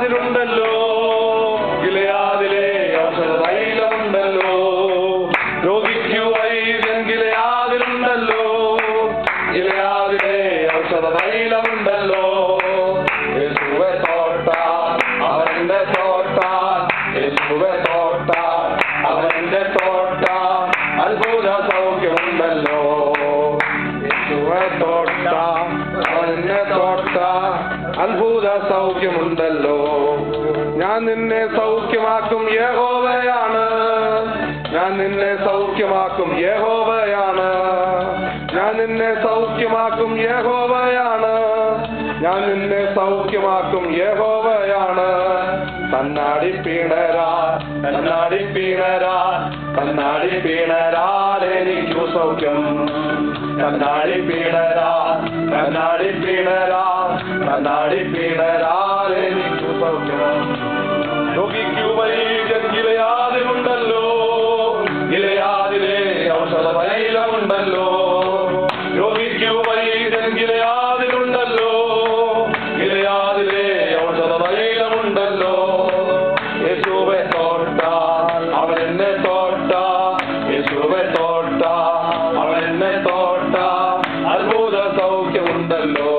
ഗിലയാദിലുണ്ടല്ലോ ഗിലയാദിലെ ഔഷധതൈലമുണ്ടല്ലോ രോഗിക്കു വൈദ്യൻ ഗിലയാദിലുണ്ടല്ലോ. ഗിലയാദിലെ ഔഷധതൈലമുണ്ടല്ലോ യേശുവെ തോട്ട അവന്റെ തോട്ട യേശുവെ തോട്ട അവന്റെ തോട്ട. അത്ഭുത സൗഖ്യമുണ്ടല്ലോ. യേശുവെ തോട്ട അത്ഭുത സൗഖ്യമുണ്ടല്ലോ ഞാൻ നിന്നെ സൗഖ്യമാക്കും യഹോവയാണ്. ഞാൻ നിന്നെ സൗഖ്യമാക്കും യഹോവയാണ്. ഞാൻ നിന്നെ സൗഖ്യമാക്കും യഹോവയാണ്. ഞാൻ നിന്നെ സൗഖ്യമാക്കും യഹോവയാണ്. തന്നാടി പീണരാ തന്നാടി പീണരാ തന്നാടി പീണരാൽ എനിക്കു സൗഖ്യം. കണ്ണാടി പീണരാ കണ്ണാടി പീണരാ കണ്ണാടി പീണരാൽ എനിക്കു സൗഖ്യം രോഗിക്കു വൈദ്യൻ ഗിലയാദിലുണ്ടല്ലോ ഗിലയാദിലെ ഔഷധ തൈലമുണ്ടല്ലോ രോഗിക്കു വൈദ്യൻ ഗിലയാദിലുണ്ടല്ലോ ഗിലയാദിലെ ഔഷധ തൈലമുണ്ടല്ലോ യേശുവെ തോട്ട അവൻ എന്നെ തോട്ട. യേശുവെ തോട്ട അവൻ എന്നെ തോട്ട. അത്ഭുത സൗഖ്യമുണ്ടല്ലോ.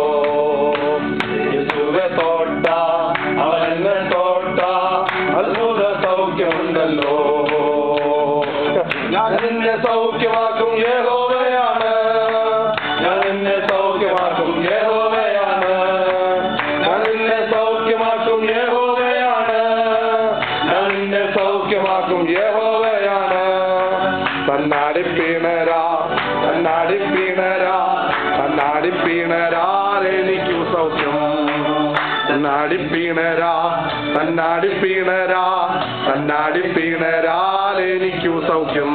സൗഖ്യമുണ്ടല്ലോ ഞാൻ നിന്നെ സൗഖ്യമാക്കും യഹോവയാണ്. ഞാൻ നിന്നെ സൗഖ്യമാക്കും യഹോവയാണ്. ഞാൻ നിന്നെ സൗഖ്യമാക്കും യഹോവയാണ്. ഞാൻ നിന്നെ സൗഖ്യമാക്കും യഹോവയാണ്. തന്നാടി പീണരാ തന്നാടി പീണരാ തന്നാടി സൗഖ്യം തന്നാടി പീണരാ തന്നാടി പീണരാ തന്നാടി പീണരാൽ എനിക്കു സൗഖ്യം.